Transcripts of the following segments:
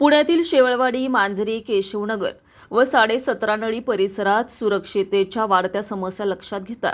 पुण्यातील शेवळवाडी मांजरी केशवनगर व साडेसतरा नळी परिसरात सुरक्षितेच्या वाढत्या समस्या लक्षात घेता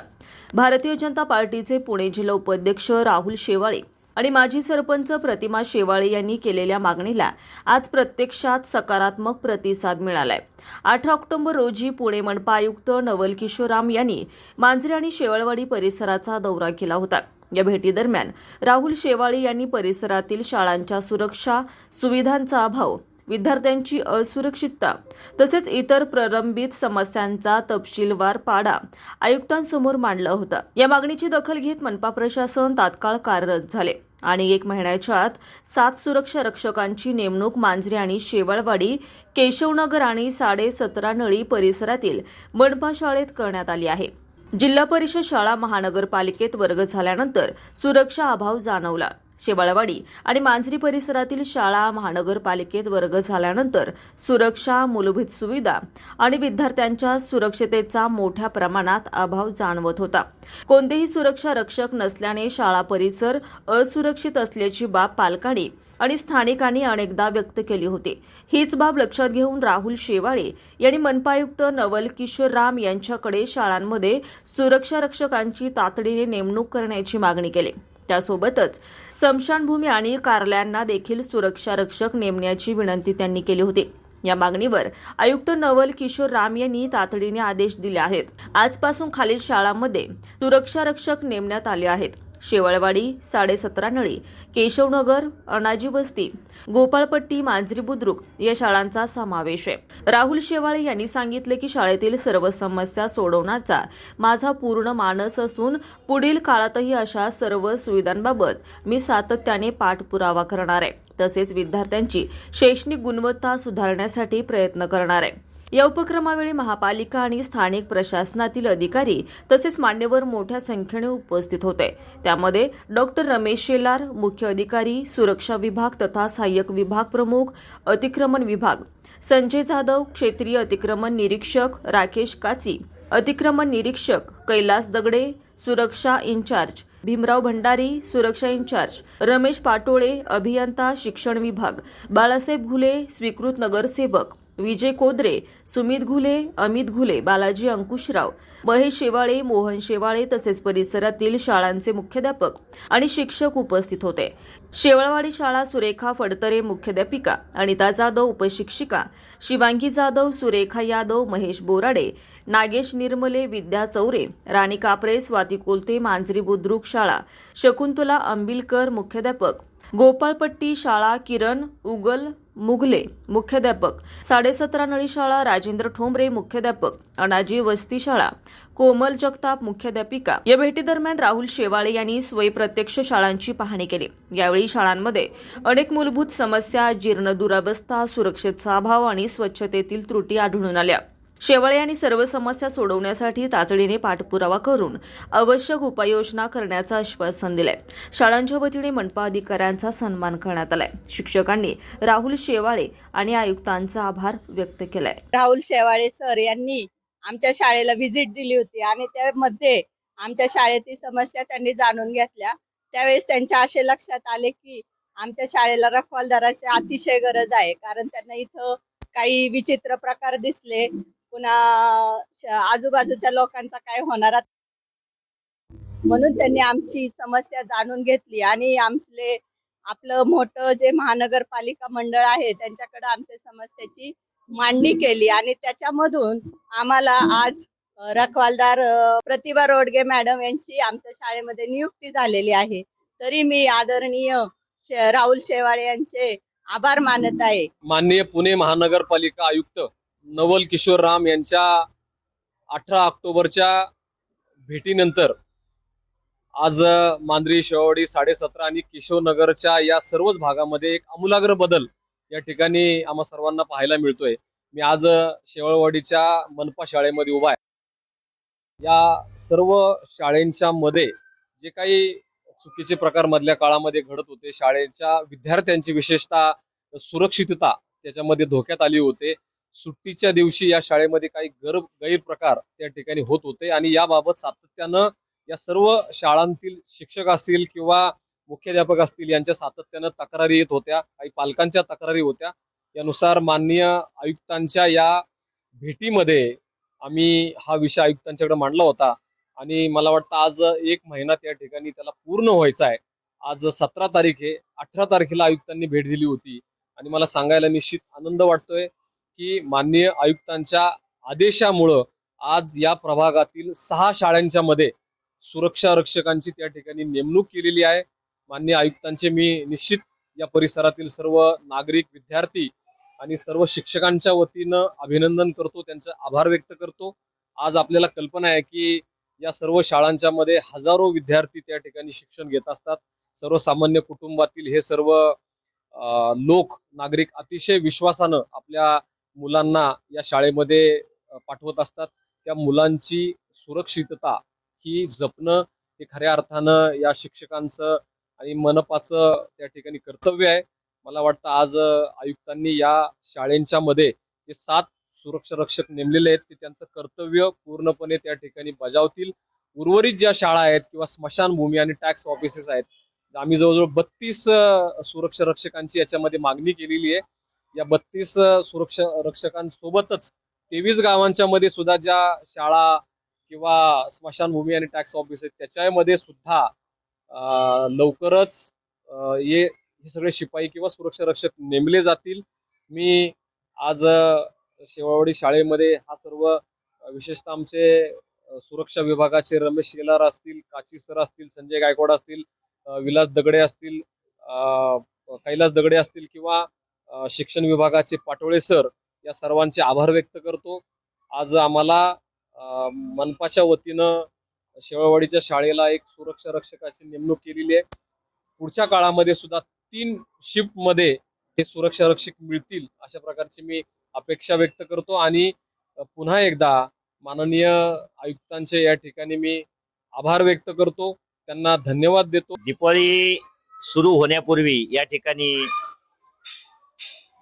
भारतीय जनता पार्टीचे पुणे जिल्हा उपाध्यक्ष राहुल शेवाळे आणि माजी सरपंच प्रतिमा शेवाळे यांनी केलेल्या मागणीला आज प्रत्यक्षात सकारात्मक प्रतिसाद मिळालाय. अठरा ऑक्टोबर रोजी पुणे मनपा आयुक्त नवल किशोराम यांनी मांजरी आणि शेवळवाडी परिसराचा दौरा केला होता. या भेटीदरम्यान राहुल शेवाळी यांनी परिसरातील शाळांच्या सुरक्षा सुविधांचा अभाव विद्यार्थ्यांची असुरक्षितता तसेच इतर प्रलंबित समस्यांचा तपशीलवार पाडा आयुक्तांसमोर मांडला होता. या मागणीची दखल घेत मनपा प्रशासन तात्काळ कार्यरत झाले आणि एक महिन्याच्या आत सात सुरक्षा रक्षकांची नेमणूक मांजरे आणि शेवाळवाडी केशवनगर आणि साडेसतरा नळी परिसरातील मनपा शाळेत करण्यात आली आहे. जिल्हा परिषद शाळा महानगरपालिकेत वर्ग झाल्यानंतर सुरक्षा अभाव जाणवला. शेवाळवाडी आणि मांजरी परिसरातील शाळा महानगरपालिकेत वर्ग झाल्यानंतर सुरक्षा मूलभूत सुविधा आणि विद्यार्थ्यांच्या सुरक्षतेचा मोठ्या प्रमाणात अभाव जाणवत होता. कोणतेही सुरक्षा रक्षक नसल्याने शाळा परिसर असुरक्षित असल्याची बाब पालकांनी आणि स्थानिकांनी अनेकदा व्यक्त केली होती. हीच बाब लक्षात घेऊन राहुल शेवाळे यांनी मनपायुक्त नवल किशोर राम यांच्याकडे शाळांमध्ये सुरक्षा रक्षकांची तातडीने नेमणूक करण्याची मागणी केली. त्यासोबतच स्मशानभूमी आणि कार्यालयांना देखील सुरक्षा रक्षक नेमण्याची विनंती त्यांनी केली होती. या मागणीवर आयुक्त नवल किशोर राम यांनी तातडीने आदेश दिले आहेत. आजपासून खालील शाळांमध्ये सुरक्षा रक्षक नेमण्यात आले आहेत. शेवाळवाडी साडेसतरा नळी केशवनगर अनाजी वस्ती गोपाळपट्टी मांजरी बुद्रुक या शाळांचा समावेश आहे. राहुल शेवाळे यांनी सांगितले की शाळेतील सर्व समस्या सोडवण्याचा माझा पूर्ण मानस असून पुढील काळातही अशा सर्व सुविधांबाबत मी सातत्याने पाठपुरावा करणार आहे. तसेच विद्यार्थ्यांची शैक्षणिक गुणवत्ता सुधारण्यासाठी प्रयत्न करणार आहे. या उपक्रमावेळी महापालिका आणि स्थानिक प्रशासनातील अधिकारी तसेच मान्यवर मोठ्या संख्येने उपस्थित होते. त्यामध्ये डॉक्टर रमेश शेलार मुख्य अधिकारी सुरक्षा विभाग तथा सहाय्यक विभाग प्रमुख अतिक्रमण विभाग संजय जाधव क्षेत्रीय अतिक्रमण निरीक्षक राकेश काची अतिक्रमण निरीक्षक कैलास दगडे सुरक्षा इन्चार्ज भीमराव भंडारी सुरक्षा इन्चार्ज रमेश पाटोळे अभियंता शिक्षण विभाग बाळासाहेब घुले स्वीकृत नगरसेवक विजय कोदरे सुमित घुले अमित घुले बालाजी अंकुशराव महेश शेवाळे मोहन शेवाळे तसेच परिसरातील शाळांचे मुख्याध्यापक आणि शिक्षक उपस्थित होते. शेवळवाडी शाळा सुरेखा फडतरे मुख्याध्यापिका अनिता जाधव उपशिक्षिका शिवांगी जाधव सुरेखा यादव महेश बोराडे नागेश निर्मले विद्या चौरे राणी कापरे स्वाती कोलते मांजरी बुद्रुक शाळा शकुंतला अंबिलकर मुख्याध्यापक गोपाळपट्टी शाळा किरण उगल मुघले मुख्याध्यापक. साडेसतरा नळी शाळा राजेंद्र ठोंबरे मुख्याध्यापक अनाजी वस्ती शाळा कोमल जगताप मुख्याध्यापिका. या भेटीदरम्यान राहुल शेवाळे यांनी स्वयं प्रत्यक्ष शाळांची पाहणी केली. यावेळी शाळांमध्ये अनेक मूलभूत समस्या जीर्ण दुरावस्था सुरक्षेचा अभाव आणि स्वच्छतेतील त्रुटी आढळून आल्या. शेवाळे यांनी सर्व समस्या सोडवण्यासाठी तातडीने पाठपुरावा करून आवश्यक उपाययोजना करण्याचं आश्वासन दिलंय. शाळांच्या वतीने मनपा अधिकाऱ्यांचा सन्मान करण्यात आलाय. शिक्षकांनी राहुल शेवाळे आणि आयुक्तांचा आभार व्यक्त केलाय. राहुल शेवाळे सर यांनी आमच्या शाळेला व्हिजिट दिली होती आणि त्यामध्ये आमच्या शाळेतील समस्या त्यांनी जाणून घेतल्या. त्यावेळेस त्यांच्या असे लक्षात आले की आमच्या शाळेला रखवालदाराची अतिशय गरज आहे. कारण त्यांना इथं काही विचित्र प्रकार दिसले. पुन्हा आजूबाजूच्या लोकांचा काय होणार म्हणून त्यांनी आमची समस्या जाणून घेतली आणि आमचे आपलं मोठं जे महानगरपालिका मंडळ आहे त्यांच्याकडे आमच्या समस्याची मांडणी केली आणि त्याच्यामधून आम्हाला आज रखवालदार प्रतिभा रोडगे मॅडम यांची आमच्या शाळेमध्ये नियुक्ती झालेली आहे. तरी मी आदरणीय शे- राहुल शेवाळे यांचे आभार मानत आहे. माननीय पुणे महानगरपालिका आयुक्त नवल किशोर राम यांच्या अठरा ऑक्टोबरच्या भेटीनंतर आज मांद्री मांजरी शेवाडी साडेसतरा आणि किशोरनगरच्या या सर्वच भागामध्ये एक आमूलाग्र बदल या ठिकाणी आम्हा सर्वांना पाहायला मिळतोय. मी आज शेवळवाडीच्या मनपा शाळेमध्ये उभा आहे. या सर्व शाळेंच्या मध्ये जे काही चुकीचे प्रकार मधल्या काळामध्ये घडत होते शाळेच्या विद्यार्थ्यांची विशेषतः सुरक्षितता त्याच्यामध्ये धोक्यात आली होते. सुट्टीच्या दिवशी या शाळेमध्ये काही गैर गैरप्रकार त्या ठिकाणी होत होते आणि याबाबत सातत्यानं या सर्व शाळांतील शिक्षक असतील किंवा मुख्याध्यापक असतील यांच्या सातत्यानं तक्रारी येत होत्या काही पालकांच्या तक्रारी होत्या. यानुसार माननीय आयुक्तांच्या या भेटीमध्ये आम्ही हा विषय आयुक्तांच्याकडे मांडला होता आणि मला वाटतं आज एक महिना त्या ठिकाणी त्याला पूर्ण व्हायचा आहे. आज सतरा तारीख आहे अठरा तारखेला आयुक्तांनी भेट दिली होती आणि मला सांगायला निश्चित आनंद वाटतोय. की माननीय आयुक्तांच्या आदेशामुळं आज या प्रभागातील सहा शाळांच्या मध्ये सुरक्षा रक्षकांची त्या ठिकाणी नेमणूक केलेली आहे. माननीय आयुक्तांचे मी निश्चित या परिसरातील सर्व नागरिक विद्यार्थी आणि सर्व शिक्षकांच्या वतीनं अभिनंदन करतो त्यांचा आभार व्यक्त करतो. आज आपल्याला कल्पना आहे की या सर्व शाळांच्या मध्ये हजारो विद्यार्थी त्या ठिकाणी शिक्षण घेत असतात. सर्वसामान्य कुटुंबातील हे सर्व लोक नागरिक अतिशय विश्वासानं आपल्या मुलांना या शाळेमध्ये पाठवत असतात. त्या मुलांची सुरक्षितता ही जपणं हे खऱ्या अर्थानं या शिक्षकांचं आणि मनपाचं त्या ठिकाणी कर्तव्य आहे. मला वाटतं आज आयुक्तांनी या शाळेंच्या मध्ये जे सात सुरक्षा रक्षक नेमलेले आहेत ते त्यांचं कर्तव्य पूर्णपणे त्या ठिकाणी बजावतील. उर्वरित ज्या शाळा आहेत किंवा स्मशानभूमी आणि टॅक्स ऑफिसेस आहेत आम्ही जवळजवळ बत्तीस सुरक्षा रक्षकांची याच्यामध्ये मागणी केलेली आहे. या बत्तीस सुरक्षा रक्षकांसोबतच तेवीस गावांच्या मध्ये सुद्धा ज्या शाळा किंवा स्मशानभूमी आणि टॅक्स ऑफिस आहेत त्याच्यामध्ये सुद्धा लवकरच हे हे सगळे शिपाई किंवा सुरक्षा रक्षक नेमले जातील. मी आज शेवावडी शाळेमध्ये हा सर्व विशेषतः आमचे सुरक्षा विभागाचे रमेश शेलार असतील काची सर असतील संजय गायकवाड असतील विलास दगडे असतील कैलास दगडे असतील किंवा शिक्षण विभागाचे पाटोळे सर या सर्वांचे आभार व्यक्त करतो. आज आम्हाला मनपाच्या वतीनं शेवळवाडीच्या शाळेला एक सुरक्षा रक्षकाची नेमणूक केलेली आहे. पुढच्या काळामध्ये सुद्धा तीन शिफ्टमध्ये हे सुरक्षा रक्षक मिळतील अशा प्रकारची मी अपेक्षा व्यक्त करतो. आणि पुन्हा एकदा माननीय आयुक्तांचे या ठिकाणी मी आभार व्यक्त करतो. त्यांना धन्यवाद देतो. दिपाळी सुरू होण्यापूर्वी या ठिकाणी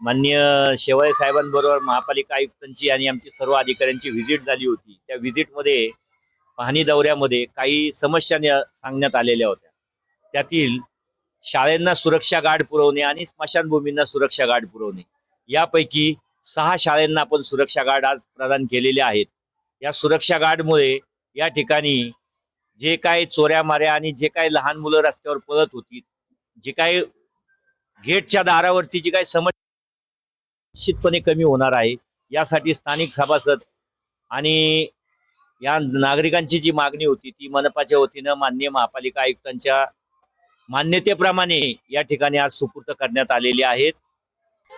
मान्य शेवाळे साहेबांबरोबर महापालिका आयुक्तांची आणि आमची सर्व अधिकाऱ्यांची व्हिजिट झाली होती. त्या व्हिजिटमध्ये पाहणी दौऱ्यामध्ये काही समस्या सांगण्यात आलेल्या होत्या. त्यातील शाळांना सुरक्षा गार्ड पुरवणे आणि स्मशानभूमींना सुरक्षा गार्ड पुरवणे. यापैकी सहा शाळेंना आपण सुरक्षा गार्ड आज प्रदान केलेले आहेत. या सुरक्षा गार्डमुळे या ठिकाणी जे काय चोऱ्या माऱ्या आणि जे काही लहान मुलं रस्त्यावर पळत होती जे काय गेटच्या दारावरती जी काही समस्या निश्चितपणे कमी होणार आहे. यासाठी स्थानिक सभासद आणि या नागरिकांची जी मागणी होती ती मनपाच्या वतीनं मान्य महापालिका आयुक्तांच्या मान्यतेप्रमाणे या ठिकाणी आज सुपूर्द करण्यात आलेली आहेत.